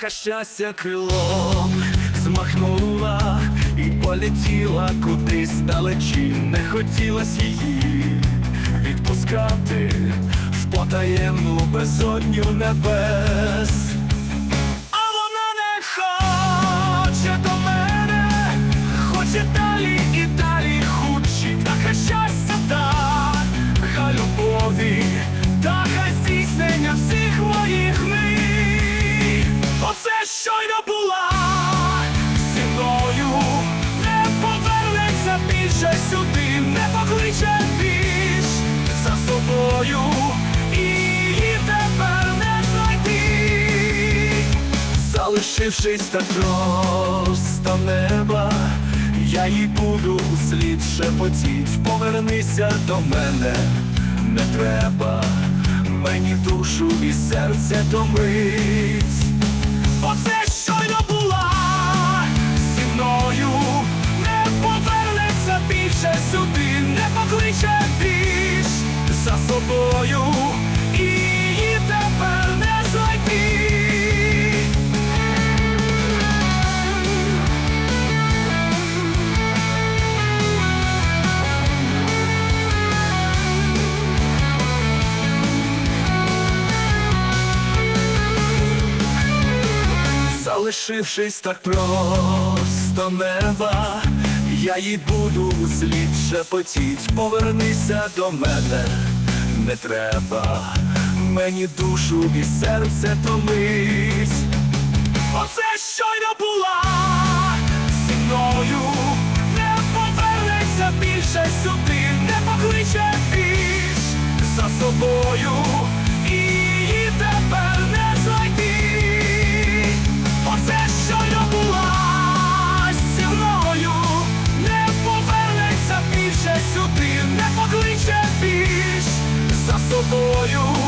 птаха щастя крилом змахнула і полетіла кудись далечі, не хотілось її відпускати в потаємну безодню небес. Собою. І тепер не знайти. Залишившись так просто неба, я їй буду слід шепотіть, повернися до мене, не треба мені душу і серце томить. За собою, і тепер не знайти. Залишившись так просто неба, я їй буду слід шепотіть, повернися до мене, не треба мені душу і серце томить. Оце щойно була зі мною, не повернеться більше сюди, не покличе більш за собою. for you.